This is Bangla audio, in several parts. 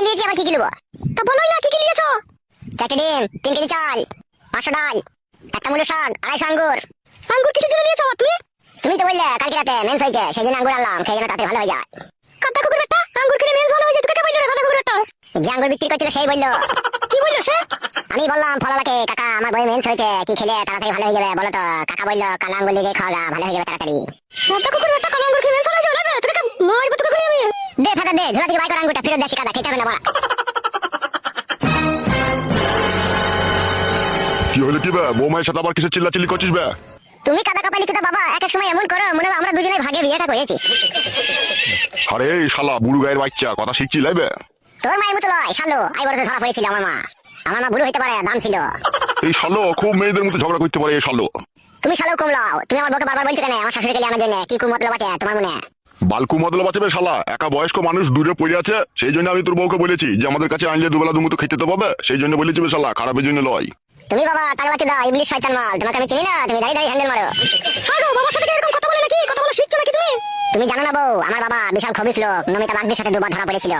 ডাল দিয়েছি আবার কি কি নেব? তা বলোই না কি নিয়েছো। চারটে ডিম, তিন কেজি চাল, পাঁচশো ডাল, একটা মূল্য শাক, আড়াইশো আঙ্গুর। আঙ্গুর কিছু জন্য নিয়েছো তুমি? তুমি তো বললে কালকে রাতে মেন্স হয়েছে, সেই জন্য আঙ্গুর আনলাম খেয়ে যেন তাতে ভালো হয়ে যায়। কাদা কুকুর একটা আঙ্গুর খেলে মেন্স ভালো হয়ে যায়, তোকে বলল রে কাদা কুকুর একটা যে আঙ্গুর বিক্রি করছিল সেই বলল। কি বলল সে? আমি বললাম ফলালাকে কাকা, আমার বই মেন্স হয়েছে, কি খেলে তাড়াতাড়ি ভালো হয়ে যাবে, বলো তো। কাকা বলল, কালা আঙ্গুর লিগে খাওয়া ভালো হয়ে যাবে তাড়াতাড়ি। কাদা কুকুর একটা কালা আঙ্গুর খেয়ে মেন্স মারবো তোকে করে আমি। দে ফাটা দে ঝোলা থেকে বাইক আঙ্গুরটা ফেরত কাদা খেতে হবে না বলা। কি হলো কি বে? বৌমায়ের সাথে আবার চিল্লাচিল্লি করছিস বে? তুমি কাদা কাপালি চোদা বাবা এক এক সময় এমন করো মনে হয় আমরা দুজনে ভাগে বিয়েটা করেছি। আরে এই শালা বুড়ু গায়ের বাচ্চা কথা শিখছি লাইবে তোর মায়ের মতো লয় শালো আই বড় ধরা পড়েছিল আমার মা। আমার মা বুড়ো হইতে পারে দাম ছিল। এই শালো খুব মেয়েদের মতো ঝগড়া করতে পারে এই শালো। তুমি শালো কম লাও তুমি আমার বউকে বারবার বলছো কেন? আমার শাশুড়ি গেলে আমার জন্য। কি কুমতলব আছে তোমার মনে? বালকু মদল বাঁচাবে শালা। একা বয়স্ক মানুষ দূরে পড়ে আছে সেই জন্য আমি তোর বউকে বলেছি যে আমাদের কাছে আনলে দুবেলা দুমুতো খেতে তো পাবে সেই জন্য বলেছি শালা খারাপের জন্য লয়। তুমি বাবা টাকা বাচ্চা দাও ইবলিশ শয়তান মাল। তোমাকে আমি চিনি না তুমি দাঁড়িয়ে দাঁড়িয়ে হ্যান্ডেল মারো। হ্যাঁ গো বাবার সাথে এরকম কথা বলে নাকি? কথা বলা শিখছো নাকি তুমি? তুমি জানো না বউ আমার বাবা বিশাল খবিস লোক। নমিতা বাগদির সাথে দুবার ধরা পড়েছিল।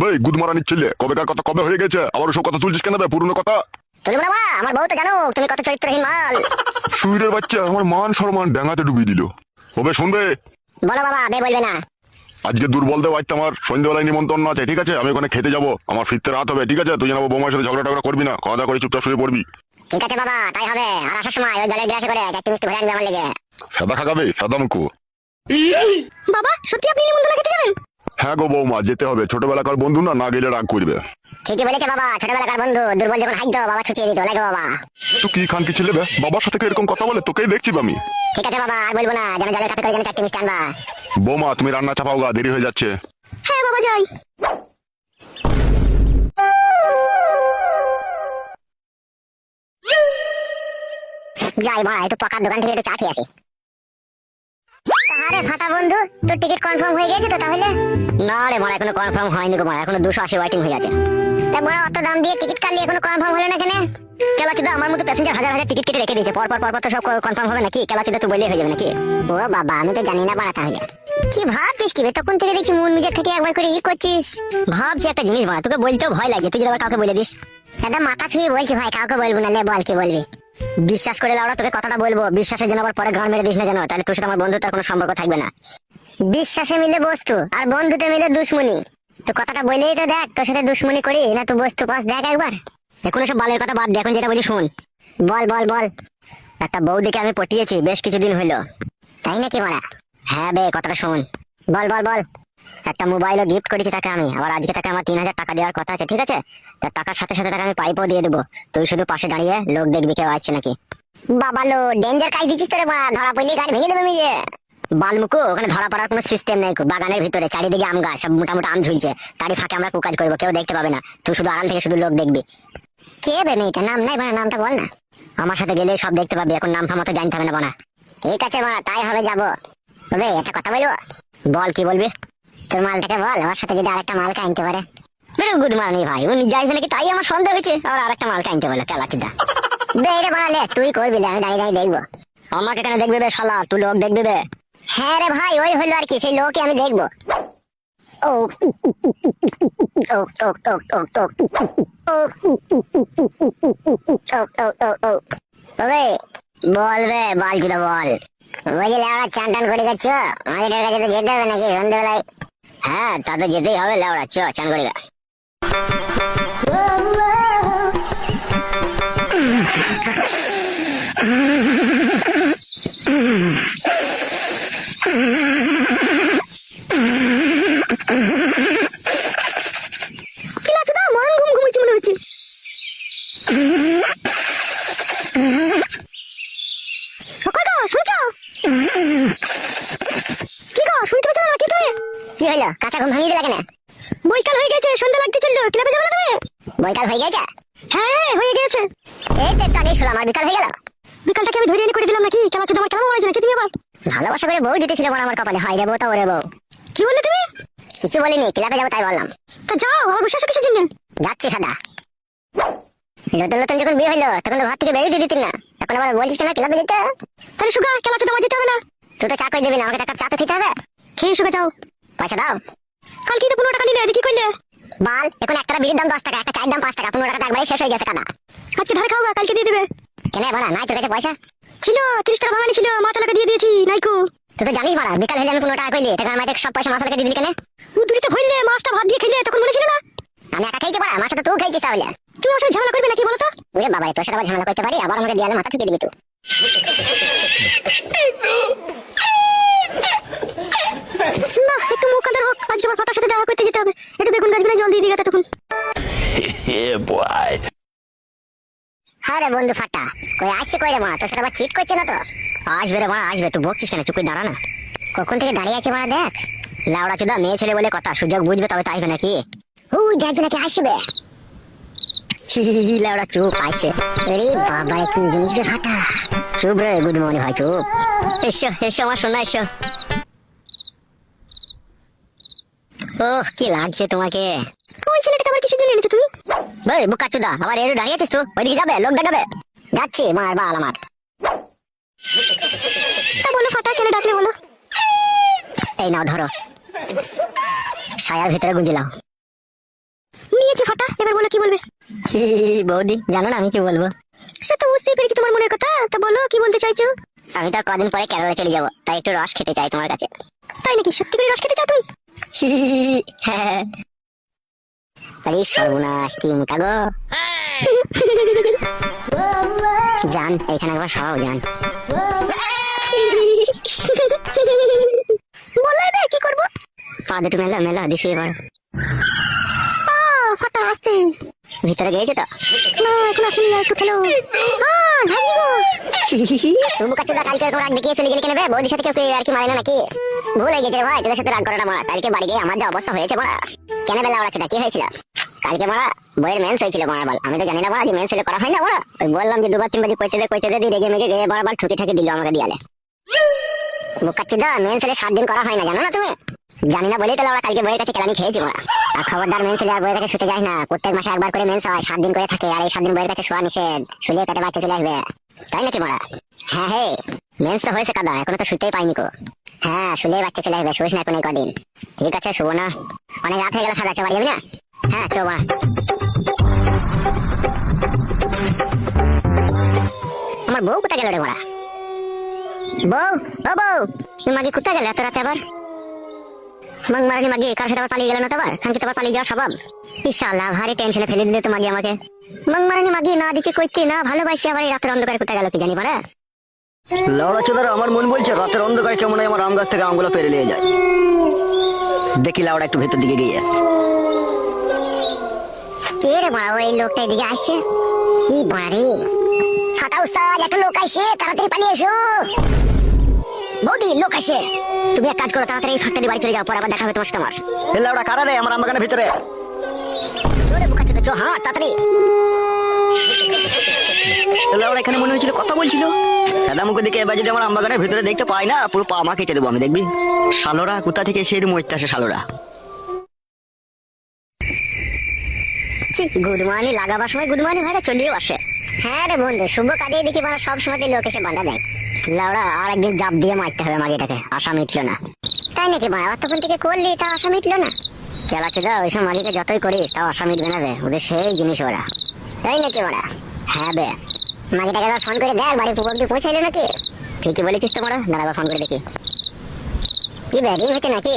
ভাই গুদ মারা নিচ্ছিলে কবেকার কথা কবে হয়ে গেছে? আবার ওসব কথা তুলছিস কেন বে? পুরনো কথা? তুমি বাবা আমার বউ তো জানো তুমি কত চরিত্রহীন মাল। সুইরের বাচ্চা আমার মান সম্মান ডাঙাতে ডুবিয়ে দিল। ওবে শুনবে? বলো বাবা বে বলবে না। আজকে দুর্বল দেব আজকে আমার সন্ধ্যেবেলায় নিমন্ত্রণ আছে ঠিক আছে? আমি ওখানে খেতে যাব আমার ফিরতে রাত হবে ঠিক আছে? তুই জানাব বৌমার সাথে ঝগড়া টগড়া করবি না খাওয়া দাওয়া করে চুপচাপ শুয়ে পড়বি। ঠিক আছে বাবা তাই হবে। আর আসার সময় ওই জলের গ্লাসে করে চারটি মিষ্টি ভরে আনবে আমার লেগে। সাদা খাগাবে সাদা মুখো। বাবা সত্যি আপনি নিমন্ত্রণ খেতে যাবেন? হ্যাঁ গো বৌমা যেতে হবে। ছোটবেলাকার বন্ধু না না গেলে রাগ করবে। ঠিকই বলেছে বাবা ছোটবেলাকার বন্ধু দুর্বল যখন হাইতো বাবা ছুটিয়ে দিত লাগে বাবা। তুই কি খান কি ছেলে বে? বাবার সাথে কি এরকম কথা বলে? তোকেই দেখছি আমি। ঠিক আছে বাবা আর বলব না যেন জলের কাপে করে যেন চারটি মিষ্টি আনবা। বৌমা তুমি রান্না চাপাও গা দেরি হয়ে যাচ্ছে। হ্যাঁ বাবা যাই। যাই ভাই একটু পাকার দোকান থেকে একটু চা খেয়ে আসি। আরে ফাটা বন্ধু তোর টিকিট কনফার্ম হয়ে গেছে তো তাহলে? না রে মারা এখনও কনফার্ম হয়নি গো মারা এখনও দুশো আশি ওয়েটিং হয়ে আছে তা বড় অত দাম দিয়ে টিকিট কাটলি এখনও কনফার্ম হলো না কেন? আমার মতো প্যাসেঞ্জার হাজার হাজার টিকিট কেটে রেখে দিয়েছে পর পর পর পর তো সব কনফার্ম হবে নাকি? তুই হয়ে যাবে নাকি? ও বাবা আমি তো জানি না বাড়া তাহলে। কি ভাবছিস কি তখন থেকে দেখছি মন নিজের থেকে একবার করে ই করছিস। ভাবছি একটা জিনিস বাড়া তোকে বলতেও ভয় লাগে তুই যদি আবার কাউকে বলে দিস। দাদা মাথা ছুঁয়ে বলছি ভাই কাউকে বলব না লে বল কি বলবি? বিশ্বাস করে লাউড়া তোকে কথাটা বলব। বিশ্বাসের জন্য আবার পরে গান মেরে দিস না জানো তাহলে তোর সাথে আমার বন্ধুত্বের কোনো সম্পর্ক থাকবে না। বিশ্বাসে মিলে বস্তু, আর বন্ধুতে মিলে দুশ্মনী। তো কথাটা বলেই তো দেখ, তোর সাথে দুশ্মনী করি, না তুই বস্তু পাস দেখ একবার। এখন সব বালের কথা বাদ দে, এখন যেটা বলি শুন। বল বল বল। একটা বৌদিকে আমি পটিয়েছি, বেশ কিছুদিন হইল তাই নাকি মারা? হ্যাঁ বে, কথাটা শোন। বল বল বল। একটা মোবাইলও গিফট করেছি তাকে আমি। আবার আজকে তাকে আমার তিন হাজার টাকা দেওয়ার কথা আছে ঠিক আছে? তার টাকার সাথে সাথে তাকে আমি পাইপও দিয়ে দেবো। তুই শুধু পাশে দাঁড়িয়ে লোক দেখবি কেউ আসছে নাকি? বাবা লো ডেঞ্জার কাজ দিচ্ছিস তোরে বাড়া। ধরা পড়লে গাড়ি ভেঙে দেবে মিলে বালমুকু ওখানে ধরা পড়ার কোনো সিস্টেম নেই বাগানের ভিতরে চারিদিকে আম গাছ সব মোটামুটি আম ঝুলছে। তারই ফাঁকে আমরা কুকাজ করব কেউ দেখতে পাবে না। তুই শুধু আড়াল থেকে শুধু লোক দেখবি। কে বে মেয়েটা? নাম নাই বানা নামটা বল না। আমার সাথে গেলে সব দেখতে পাবি এখন নাম ফাম তো জানতে হবে না বানা ঠিক আছে বানা তাই হবে যাব। তবে একটা কথা বলব বল কি বলবি? তোর মালটাকে বল আমার সাথে যদি আরেকটা মাল কাইনতে পারে গুড মর্নিং ভাই উনি যাইবে নাকি তাই আমার সন্দেহ হয়েছে আর আরেকটা মাল কাইনতে বলে কালাচিদা বেড়ে বাড়ালে তুই করবি আমি দাঁড়িয়ে দাঁড়িয়ে দেখব আমাকে কেন দেখবে বে শালা তুই লোক দেখবে বে হ্যাঁ রে ভাই ওই হলো আর কি সেই লোকই আমি দেখব ও ও ও ও ও ও ও বল বল চুদা বল বলছি চান টান করে গেছো আমাদের কাছে তো যেতে হবে নাকি সন্ধ্যেবেলায় হ্যাঁ তা তো যেতেই হবে লেওড়া চ চান করে গা। পিলাচুদা বৈকাল হয়ে গেছে হ্যাঁ হয়ে গেছে এই তো একটু আগেই শুনলাম আর বিকাল হয়ে গেল। বিকালটাকে আমি ধরে এনে করে দিলাম নাকি? কেমন আমার কেমন মনে নাকি তুমি আবার? ভালোবাসা করে বউ জুটেছিল বড় আমার কপালে। হাই রে বউ তা ওরে বউ। কি বললে তুমি? কিছু বলিনি ক্লাবে যাব তাই বললাম। তো যাও আমার বসে আছো কিসের জন্য? যাচ্ছি খাদা। নতুন নতুন যখন বিয়ে হইল তখন তো ঘর থেকে বেরিয়ে দিতেন না। এখন আবার বলছিস কেন ক্লাবে যেতে? তাহলে সুগা খেলা তো যেতে হবে না? তুই তো চা করে দিবি না আমাকে তো চা তো খেতে হবে। খেয়ে সুগা যাও। পয়সা দাও। কালকে তো পনেরো টাকা নিলে কি করলে? বাল এখন একটা বিড়ির দাম দশ টাকা একটা চায়ের দাম পাঁচ টাকা পনেরো টাকা একবারে শেষ হয়ে গেছে কাদা। আজকে ধারে খাও কালকে দিয়ে দেবে। কেন বাড়া নাই তোর কাছে পয়সা। ছিল তিরিশ টাকা ভাঙানি ছিল মা চালাকে দিয়ে দিয়েছি নাইকো। তুই তো জানিস বাড়া বিকাল হলে আমি পনেরো টাকা কইলে টাকা মাইতে সব পয়সা মাথালাকে দিয়ে দিলি কেন? উদুরিতে ভরলে মাছটা ভাত দিয়ে খেলে তখন মনে ছিল না? আমি একা খাইছি বাড়া মাছটা তো তুই খাইছিস তাহলে। তুই আমার সাথে ঝামেলা করবি নাকি বলতো? ওরে বাবা তোর সাথে আবার ঝামেলা করতে পারি আবার আমাকে দেয়ালে মাথা ঠুকে দিবি তুই না একটু মুখ আজকে আমার ফাটার সাথে দেখা করতে যেতে হবে। একটু বেগুন গাছগুলো জল দিয়ে দিই তখন হ্যাঁ রে বন্ধু ফাটা। কই আসছে কই রে মা? তোর সাথে আবার চিট করছে না তো? আসবে রে মা আসবে। তুই বকছিস কেন? চুপ করে দাঁড়া না। কখন থেকে দাঁড়িয়ে আছে মা দেখ। লাউড়া চুদা মেয়ে ছেলে বলে কথা। সুযোগ বুঝবে তবে তাইবে নাকি? ওই দেখ নাকি আসবে। হি হি হি, লাউড়া চুপ আসছে রে বাবা কি জিনিস রে ফাটা। চুপ রে গুড মর্নিং ভাই চুপ। এসো এসো আমার শোনা এসো। ওহ কি লাগছে তোমাকে? ওই ছেলেটাকে আবার কিসের জন্য এনেছো তুমি? ভাই বুকা চুদা আবার এর দাঁড়িয়ে আছিস তো ওইদিকে যাবে লোক দেখাবে। যাচ্ছি মার বাল আমার। বলো ফাটা কেন ডাকলে বলো? এই নাও ধরো। সায়ার ভিতরে গুঞ্জিলাও নিয়েছি ফাটা এবার বলো কি বলবে? বৌদি জানো না আমি কি বলব? সে তো বুঝতেই পেরেছি তোমার মনের কথা তা বলো কি বলতে চাইছো? আমি তো কদিন পরে কেরালা চলে যাব তাই একটু রস খেতে চাই তোমার কাছে। তাই নাকি সত্যি করে রস খেতে চাও তুমি? হ্যাঁ আরে সর্বনাশ কি মোটা গো। যান এখানে একবার সবাও যান বলাই কি করব? পা দুটো মেলা মেলা দিছি এবার। ফাটা আসতে। ভিতরে গিয়েছে তো? না, এখন আসেনি একটু খেলো। তুমি কালকে চলে গেলে কেন বৌদির সাথে কেউ আর কি মারে না নাকি? ভুল হয়ে গেছে ভাই, তোদের সাথে রাগ করাটা মারা। কালকে বাড়ি গিয়ে আমার যা অবস্থা হয়েছে কেন বেলা ওরা কি হয়েছিল? কালকে মারা, বইয়ের মেন্স হয়েছিল মারা বল। আমি তো জানি না যে মেন্স করা হয় না ওই বললাম যে দুবার তিনবার কইতে দে কইতে দে রেগে মেগে গিয়ে বারবার ঠুকি ঠাকি দিল আমাকে দিয়ালে। দা মেন্স সাত দিন করা হয় না, জানো না তুমি? জানি না বলেই তাহলে ওরা কালকে বইয়ের কাছে কেলানি খেয়েছি মারা। আর খবরদার মেন্স হলে আর বইয়ের কাছে শুতে যায় না। প্রত্যেক মাসে একবার করে মেন্স হয় সাত দিন করে থাকে আর এই সাত দিন বইয়ের কাছে শোয়া নিষেধ। শুলে কাটে বাচ্চা চলে আসবে। তাই নাকি মারা হ্যাঁ হে। মেন্স তো হয়েছে কাদা, এখনও তো শুতেই পাইনি কো হ্যাঁ শুলে বাচ্চা চলে আসবে, শুস না এখন এই কদিন। ঠিক আছে, শুভ না। অনেক রাত হয়ে গেল বাড়ি যাবি না? হ্যাঁ চো আমার বউ কোথায় গেল রে মারা বউ? ও বউ তুমি মাগে কোথায় গেলে এত রাতে আবার? মাগ মারানি মাগি কার সাথে আবার পালিয়ে গেল না তো আবার? খানকে তো আবার পালিয়ে যাওয়া স্বভাব। ইনশাআল্লাহ ভারী টেনশনে ফেলে দিলে তো মাগি আমাকে। মাগ মারানি মাগি না দিচ্ছে কইতে না ভালোবাসি আবার এই রাতের অন্ধকারে কোথায় গেল কি জানি পারা লাউড়া চোদার আমার মন বলছে রাতের অন্ধকার কেমন হয় আমার আম গাছ থেকে আমগুলো পেরে নিয়ে যায়। দেখি লাউড়া একটু ভেতর দিকে গিয়ে। কে রে মারা ওই লোকটা এদিকে আসছে? ই বাড়ি। ফাটা উস্তাদ একটা লোক আসছে তাড়াতাড়ি পালিয়ে এসো। বৌদি লোক আসে তুমি এক কাজ করো তাড়াতাড়ি এই ফাঁকটা দিয়ে বাড়ি চলে যাও পরে আবার দেখা হবে তোমার সাথে আমার এ লাউড়া কারা রে আমার আমবাগানের ভিতরে? চলে বোকা চোদা চো হ্যাঁ তাড়াতাড়ি। এ লাউড়া এখানে মনে হয়েছিল কথা বলছিল। দাদা মুখে দিকে এবার যদি আমার আমবাগানের ভিতরে দেখতে পাই না পুরো পা মা কেটে দেবো আমি দেখবি? শালোরা কোথা থেকে সেই মরতে আসে শালোরা? গুড মর্নিং লাগাবার সময় গুড মর্নিং হয়ে চলিও আসে। হ্যাঁ রে বন্ধু শুভ কাজে দেখি মানে সব সময় লোক এসে বাধা দেয়। লাউড়া আর একদিন জাপ দিয়ে মারতে হবে মাগিটাকে আশা মিটলো না। তাই নাকি বাড়া অতক্ষণ থেকে করলি তা আশা মিটলো না? কেলা চুদা ওইসব মাগিকে যতই করিস তাও আশা মিটবে না বে ওদের সেই জিনিস ওরা। তাই নাকি ওরা? হ্যাঁ বে। মাগিটাকে একবার ফোন করে দেখ বাড়ি পুকুর দিয়ে পৌঁছাইলে নাকি? ঠিকই বলেছিস তোমরা দাঁড়া ফোন করে দেখি। কি বে রিং হচ্ছে নাকি?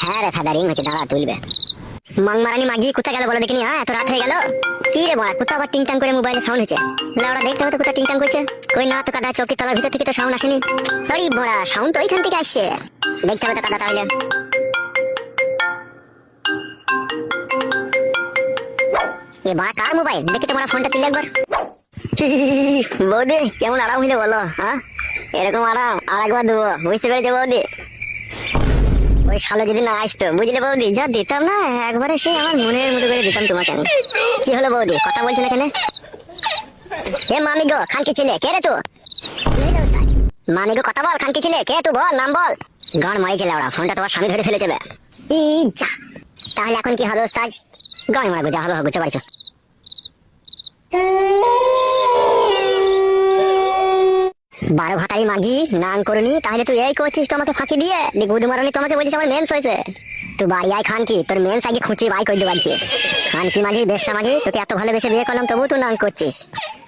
হ্যাঁ রে ফাদা রিং হচ্ছে দাঁড়া তুলবে। মাংমারানি মাগি কোথায় গেল বলো দেখিনি হ্যাঁ এত রাত হয়ে গেল। কি রে বড়া কোথাও আবার টিংটাং করে মোবাইলে সাউন্ড হচ্ছে লাউড়া দেখতে হবে তো কোথায় টিংটাং করছে। কই না তো কাদা চৌকি তলার ভিতর থেকে তো সাউন্ড আসেনি। আরে বড়া সাউন্ড তো ওইখান থেকে আসছে। দেখতে হবে তো কাদা তাহলে। এ বড়া, কার মোবাইল দেখি তোমার ফোনটা তুলে একবার। বৌদি, কেমন আরাম হইলে বলো হ্যাঁ? এরকম আরাম, আর একবার দেবো। বুঝতে পেরেছ বৌদি? ওই শালো যদি না আসতো, বুঝলে বৌদি? যা দিতাম না, একবারে সেই আমার মনের মতো করে দিতাম তোমাকে আমি। কি হলো বৌদি? কথা বলছো না কেন? মামি গো খানকি কে রে তো? মামি গো কথা বল, খানকি কে তুই বল, নাম বল। গান মারিছে লাউড়া ফোনটা তোমার স্বামী ধরে তাহলে এখন কি হবে ওস্তাজ? গান মারা গো যা হবে চো বারো ভাতারি মাগি নান করনি, তাহলে তুই এই করছিস তোমাকে ফাঁকি দিয়ে? গুদ মারানি তোমাকে বলছিস আমার মেন্স হয়েছে। তুই বাড়ি আয় খান কি তোর মেন সাইকে খুঁচি বাই করে দেবো আজকে। খান কি মাঝি বেশ মাঝি তোকে এত ভালোবেসে বিয়ে করলাম তবু তুই নাম করছিস।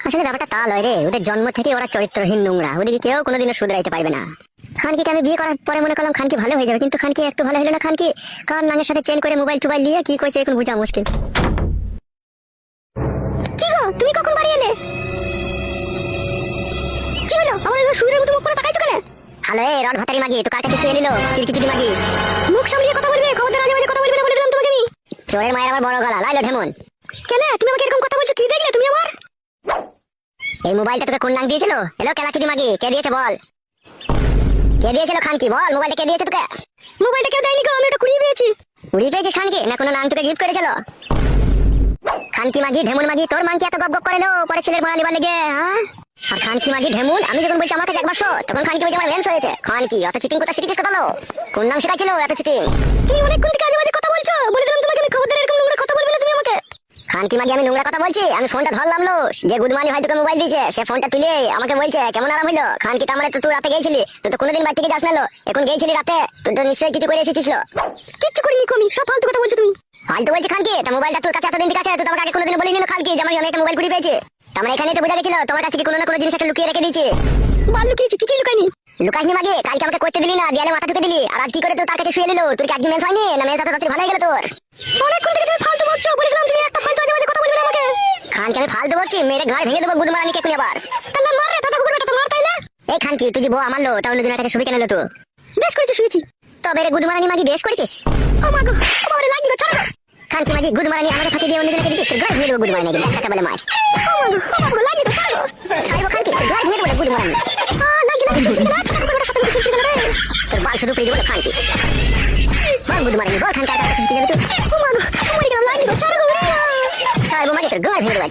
আসলে ব্যাপারটা তা লয় রে। ওদের জন্ম থেকে ওরা চরিত্রহীন নোংরা। ওদিকে কেউ কোনোদিনও শুধরাইতে পারবে না। খানকিকে আমি বিয়ে করার পরে মনে করলাম খানকি ভালো হয়ে যাবে কিন্তু খানকি একটু ভালো হলো না খানকি কার নাঙের সাথে চেন করে মোবাইল টোবাইল নিয়ে কি করছে এখন বোঝা মুশকিল। কি গো তুমি কখন বাড়ি এলে? কি হলো? আমার এবার সুরের মতো মুখ করে তাকাইছো কেন? হ্যালো এ রড ভাতারি মাগি তো কার কাছে শুয়ে নিল? চিরকি চিটি মাগি। মুখ সামলিয়ে কথা বলবে খবরদার আজে বাজে কথা বলবে না বলে দিলাম তোমাকে আমি। চোরের মায়ের আমার বড় গলা লাইলো ঢেমন। কেন? তুমি আমাকে এরকম কথা বলছো কি দেখলে? তুমি এই মোবাইলটা তোকে কোন নাম দিয়েছিল? হ্যালো কেলা চিটি মাগি কে দিয়েছে বল? কে দিয়েছিল খানকি? বল মোবাইলটা কে দিয়েছে তোকে? মোবাইলটা কেউ দেয়নি গো আমি এটা কুড়িয়ে পেয়েছি। কুড়িয়ে পেয়েছিস খানকি? না কোনো নাম তোকে গিফট করেছিল? খানকি মাগি ঢেমুন মাগি তোর মাংকি এত গপ গপ করে লো পরে ছেলের মারা লিবার লেগে হ্যাঁ আর খানকি মাগি ঢেমুন আমি যখন বলছি আমার কাছে একবার শো তখন খানকি বলছে আমার ভ্যান্স হয়েছে। খানকি অত চিটিং কথা শিখেছিস কথা লো কোন নাম শেখাইছিল এত চিটিং তুমি অনেকক্ষণ থেকে আজে বাজে কথা বলছো বলে দিলাম তোমাকে আমি খবরদার এরকম নোংরা কথা বলবে না তুমি আমাকে খানকি মাগি আমি নোংরা কথা বলছি আমি ফোনটা ধরলাম লো যে গুদমানি ভাই তোকে মোবাইল দিয়েছে সে ফোনটা তুলে আমাকে বলছে কেমন আরাম হইল খানকি তার মানে তো তুই রাতে গেছিলি তুই তো কোনোদিন বাড়ি থেকে যাস না লো। এখন গেছিলি রাতে? তুই তো নিশ্চয়ই কিছু করে এসেছিস লো। কিচ্ছু করিনি কমি সব ফালতু কথা বলছো তুমি। ফালতু বলছি খানকি তা মোবাইলটা তোর কাছে এতদিন ঠিক আছে? তুই তো আমাকে আগে কোনোদিন বলিনি না খানকি যে আমি একটা মোবাইল কুড়ি পেয়েছি। তার মানে এখানে তো বোঝা গেছিল তোমার কাছে কোনো না কোনো জিনিস একটা লুকিয়ে রেখে দিয়েছিস? বাল লুকিয়েছি কিছুই লুকাইনি লুকাসনি মাগে? কালকে আমাকে করতে দিলি না দেয়ালে মাথা ঢুকে দিলি আর আজ কি করে তুই তার কাছে শুয়ে নিল তোর কি আজকে মেন্স হয়নি? না মেন্স তো ভালো হয়ে গেল তোর। অনেকক্ষণ থেকে তুমি ফালতু বলছো বলে দিলাম তুমি একটা ফালতু আজে কথা বলবে আমাকে খানকে আমি ফালতু বলছি মেরে ঘাড় ভেঙে দেবো গুদমারানি কেকুনি আবার তাহলে মার রে দাদা কুকুর বেটা মার তাইলে এই খানকি তুই যে বউ আমার লো তা অন্যজনের কাছে শুবি কেন লো তুই বেশ করেছিস শুয়েছি তবে রে গুদমারানি মাগি বেশ করেছিস ও মা গো আমার লাগি গো ছাড়ো খানকি মাগি গুদমারানি আমাকে ফাঁকি দিয়ে অন্যজনকে দিচ্ছিস তোর ঘর ভেঙে দেবো গুদমারানি এক টাকা বলে মার ও মা গো ও মা লাগি গো ছাড়ো ছাড়বো খানকি তোর ঘর ভেঙে দেবো গুদমারানি আ লাগি লাগি চুচি গেল টাকা কুকুর বেটা সাথে চুচি গেল রে তোর বাল শুধু পেয়ে দেবো খানকি বল গুদমারানি বল খানকার কাছে তুই মরে গেলাম লাগি গো গো রে মাগি তোর ঘর ভেঙে দেবো